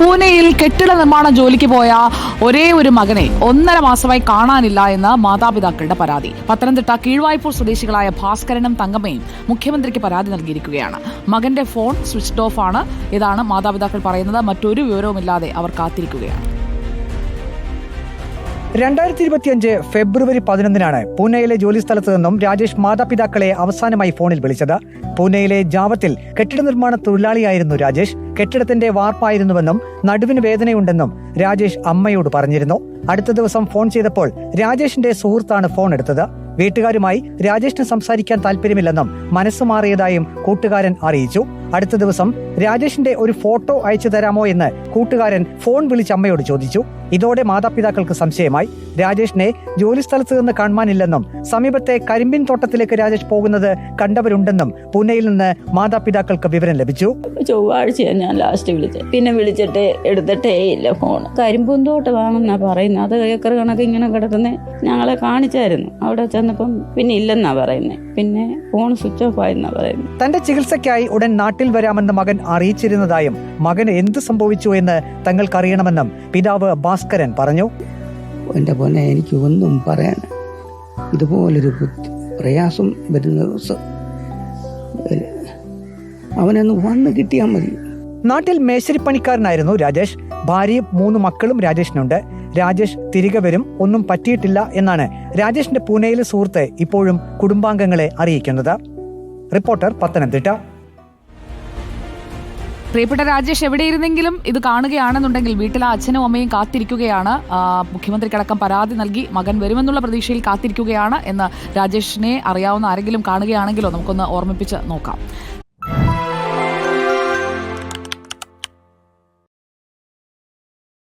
പൂനെയിൽ കെട്ടിട നിർമ്മാണ ജോലിക്ക് പോയ ഒരേ ഒരു മകനെ ഒന്നര മാസമായി കാണാനില്ല എന്ന് മാതാപിതാക്കളുടെ പരാതി. പത്തനംതിട്ട കീഴ്വായ്പൂർ സ്വദേശികളായ ഭാസ്കരനും തങ്കമ്മയും മുഖ്യമന്ത്രിക്ക് പരാതി നൽകിയിരിക്കുകയാണ്. മകന്റെ ഫോൺ സ്വിച്ച് ഓഫ് ആണ്. ഇതാണ് മാതാപിതാക്കൾ പറയുന്നത്. മറ്റൊരു വിവരവുമില്ലാതെ അവർ കാത്തിരിക്കുകയാണ്. രണ്ടായിരത്തി ഇരുപത്തിയഞ്ച് ഫെബ്രുവരി പതിനൊന്നിനാണ് പൂനെയിലെ ജോലിസ്ഥലത്ത് നിന്നും രാജേഷ് മാതാപിതാക്കളെ അവസാനമായി ഫോണിൽ വിളിച്ചത്. പൂനെയിലെ ജാവത്തിൽ കെട്ടിട നിർമ്മാണ തൊഴിലാളിയായിരുന്നു രാജേഷ്. കെട്ടിടത്തിന്റെ വാർപ്പായിരുന്നുവെന്നും നടുവിന് വേദനയുണ്ടെന്നും രാജേഷ് അമ്മയോട് പറഞ്ഞിരുന്നു. അടുത്ത ദിവസം ഫോൺ ചെയ്തപ്പോൾ രാജേഷിന്റെ സുഹൃത്താണ് ഫോൺ എടുത്തത്. വീട്ടുകാരുമായി രാജേഷിന് സംസാരിക്കാൻ താല്പര്യമില്ലെന്നും മനസ്സ് മാറിയതായും കൂട്ടുകാരൻ അറിയിച്ചു. അടുത്ത ദിവസം രാജേഷിന്റെ ഒരു ഫോട്ടോ അയച്ചു തരാമോ എന്ന് കൂട്ടുകാരൻ ഫോൺ വിളിച്ച് അമ്മയോട് ചോദിച്ചു. ഇതോടെ മാതാപിതാക്കൾക്ക് സംശയമായി. രാജേഷിനെ ജോലിസ്ഥലത്ത് നിന്ന് കാണുവാനില്ലെന്നും സമീപത്തെ കരിമ്പിൻ തോട്ടത്തിലേക്ക് രാജേഷ് പോകുന്നത് കണ്ടവരുണ്ടെന്നും പൂനെയിൽ നിന്ന് മാതാപിതാക്കൾക്ക് വിവരം ലഭിച്ചു. ചൊവ്വാഴ്ചയാണ് ഞാൻ ലാസ്റ്റ് വിളിച്ചത്. പിന്നെ വിളിച്ചിട്ട് എടുത്തിട്ടേ ഇല്ല ഫോൺ കരിമ്പൂന്തോട്ടമാണെന്നാ പറയുന്നത് അത് ഏക്കർ കണക്ക് ഇങ്ങനെ കിടക്കുന്നത് ഞങ്ങളെ കാണിച്ചായിരുന്നു. അവിടെ ചെന്നപ്പം പിന്നെ ഇല്ലെന്നാ പറയുന്നത് പിന്നെ ഫോൺ സ്വിച്ച് ഓഫ് ആയെന്നാ പറയുന്നത് തന്റെ ചികിത്സയ്ക്കായി ഉടൻ നാട്ടിൽ വരാമെന്ന് മകൻ അറിയിച്ചിരുന്നതായും മകന് എന്ത് സംഭവിച്ചു എന്ന് തങ്ങൾക്കറിയണമെന്നും പിതാവ് ഭാസ്കരൻ പറഞ്ഞു. എന്റെ പൊന്നെ എനിക്ക് ഒന്നും പറയാൻ ഇതുപോലൊരു ബുദ്ധി പ്രയാസം വരുന്ന ദിവസം അവനൊന്ന് വന്ന് കിട്ടിയാൽ മതി. നാട്ടിൽ മേശരിപ്പണിക്കാരനായിരുന്നു രാജേഷ്. ഭാര്യയും മൂന്ന് മക്കളും രാജേഷിനുണ്ട്. രാജേഷ് തിരികെ വരും ഒന്നും പറ്റിയിട്ടില്ല എന്നാണ് രാജേഷിന്റെ പൂനെയിലെ സുഹൃത്ത് ഇപ്പോഴും കുടുംബാംഗങ്ങളെ അറിയിക്കുന്നത്. റിപ്പോർട്ടർ പത്തനംതിട്ട. പ്രിയപ്പെട്ട രാജേഷ് എവിടെയിരുന്നെങ്കിലും ഇത് കാണുകയാണെന്നുണ്ടെങ്കിൽ വീട്ടിലെ അച്ഛനും അമ്മയും കാത്തിരിക്കുകയാണ്. മുഖ്യമന്ത്രിക്കടക്കം പരാതി നൽകി മകൻ വരുമെന്നുള്ള പ്രതീക്ഷയിൽ കാത്തിരിക്കുകയാണ് എന്ന് രാജേഷിനെ അറിയാവുന്ന ആരെങ്കിലും കാണുകയാണെങ്കിലോ നമുക്കൊന്ന് ഓർമ്മിപ്പിച്ച് നോക്കാം.